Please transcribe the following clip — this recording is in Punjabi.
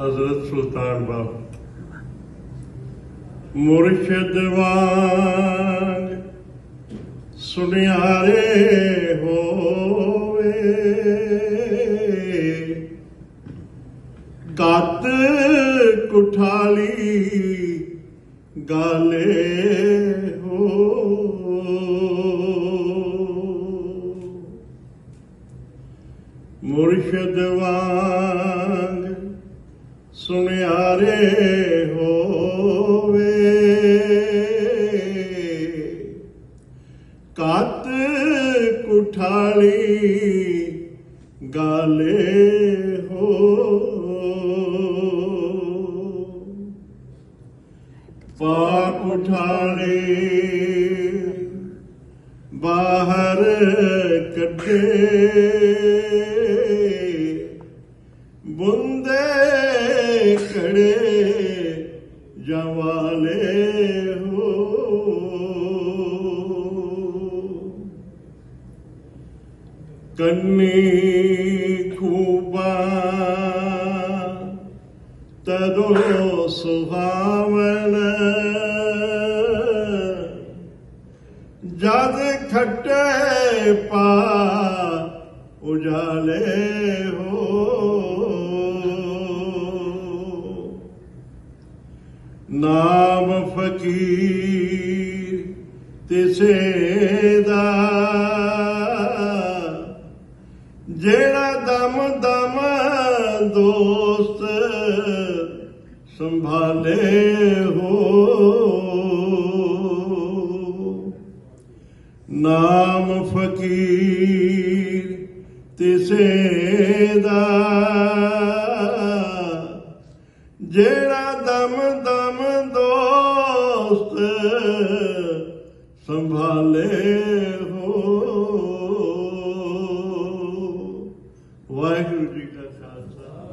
ਹਜ਼ਰਤ ਸੁਲਤਾਨ ਬਾਬਾ ਮੁਰਸ਼ਿਦ ਵਾਂਗ ਸੁਨਿਆਰੇ ਹੋਵੇ। ਕੱਤ ਕੁਠਾਲੀ ਗਾਲੇ ਹੋ। ਮੁਰਸ਼ਿਦ ਵਾਂਗ ਸੁਨਿਆਰੇ ਹੋਵੇ। ਕੱਤ ਕੁਠਾਲੀ ਗਾਲੇ ਹੋ। ਪਾ ਕੁਠਾਲੀ ਬਾਹਰ ਕੱਢੇ। ਬੁੰਦੇ ਖੜੇ ਜਵਾਲੇ ਹੋ। ਕੰਨੀ ਖੂਬਾ ਤਦੋ ਸੁਹਾਵਨ ਜਦ ਖੱਟੇ ਪਾ ਉਜਾਲੇ ਨਾਮ ਫਕੀਰ ਤਿਸੇ ਦਾ ਜਿਹੜਾ ਦਮ ਦਮ ਦੋਸਤ ਸੰਭਾਲੇ ਹੋ। ਨਾਮ ਫਕੀਰ ਤਿਸੇ ਦਾ ਜਿਹੜਾ ਦਮ ਦਮ ਦੋਸਤ ਸੰਭਾਲੇ ਹੋ। ਵਾਹਿਗੁਰੂ ਜੀ ਕਾ ਖਾਲਸਾ।